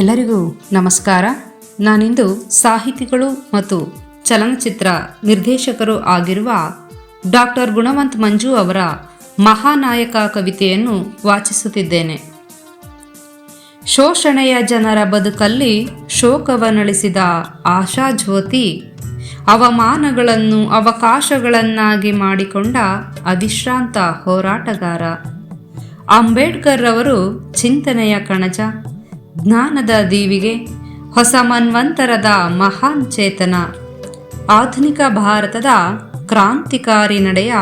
ಎಲ್ಲರಿಗೂ ನಮಸ್ಕಾರ. ನಾನಿಂದು ಸಾಹಿತಿಗಳು ಮತ್ತು ಚಲನಚಿತ್ರ ನಿರ್ದೇಶಕರು ಆಗಿರುವ ಡಾಕ್ಟರ್ ಗುಣವಂತ್ ಮಂಜು ಅವರ ಮಹಾನಾಯಕ ಕವಿತೆಯನ್ನು ವಾಚಿಸುತ್ತಿದ್ದೇನೆ. ಶೋಷಣೆಯ ಜನರ ಬದುಕಲ್ಲಿ ಶೋಕವನಳಿಸಿದ ಆಶಾಜ್ಯೋತಿ, ಅವಮಾನಗಳನ್ನು ಅವಕಾಶಗಳನ್ನಾಗಿ ಮಾಡಿಕೊಂಡ ಅವಿಶ್ರಾಂತ ಹೋರಾಟಗಾರ ಅಂಬೇಡ್ಕರ್ ಅವರು ಚಿಂತನೆಯ ಕಣಜ. ಜ್ಞಾನದ ದೀವಿಗೆ ಹೊಸ ಮನ್ವಂತರದ ಮಹಾನ್ ಚೇತನ, ಆಧುನಿಕ ಭಾರತದ ಕ್ರಾಂತಿಕಾರಿ ನಡೆಯ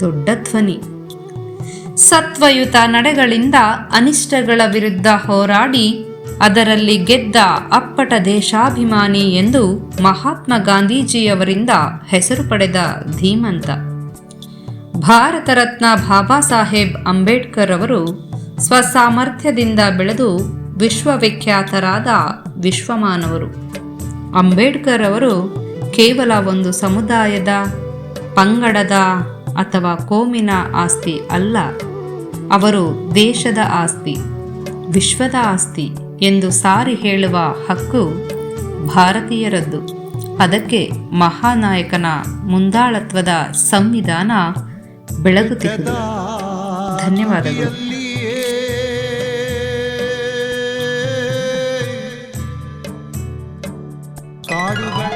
ದೊಡ್ಡ ಧ್ವನಿ. ಸತ್ವಯುತ ನಡೆಗಳಿಂದ ಅನಿಷ್ಟಗಳ ವಿರುದ್ಧ ಹೋರಾಡಿ ಅದರಲ್ಲಿ ಗೆದ್ದ ಅಪ್ಪಟ ದೇಶಾಭಿಮಾನಿ ಎಂದು ಮಹಾತ್ಮ ಗಾಂಧೀಜಿಯವರಿಂದ ಹೆಸರು ಪಡೆದ ಧೀಮಂತ. ಭಾರತ ರತ್ನ ಬಾಬಾ ಸಾಹೇಬ್ ಅಂಬೇಡ್ಕರ್ ಅವರು ಸ್ವಸಾಮರ್ಥ್ಯದಿಂದ ಬೆಳೆದು ವಿಶ್ವವಿಖ್ಯಾತರಾದ ವಿಶ್ವಮಾನವರು. ಅಂಬೇಡ್ಕರ್ ಅವರು ಕೇವಲ ಒಂದು ಸಮುದಾಯದ ಪಂಗಡದ ಅಥವಾ ಕೋಮಿನ ಆಸ್ತಿ ಅಲ್ಲ, ಅವರು ದೇಶದ ಆಸ್ತಿ, ವಿಶ್ವದ ಆಸ್ತಿ ಎಂದು ಸಾರಿ ಹೇಳುವ ಹಕ್ಕು ಭಾರತೀಯರದ್ದು. ಅದಕ್ಕೆ ಮಹಾನಾಯಕನ ಮುಂದಾಳತ್ವದ ಸಂವಿಧಾನ ಬೆಳಗುತ್ತಿದೆ ಧನ್ಯವಾದಗಳು. ಕಾಡುಗಳ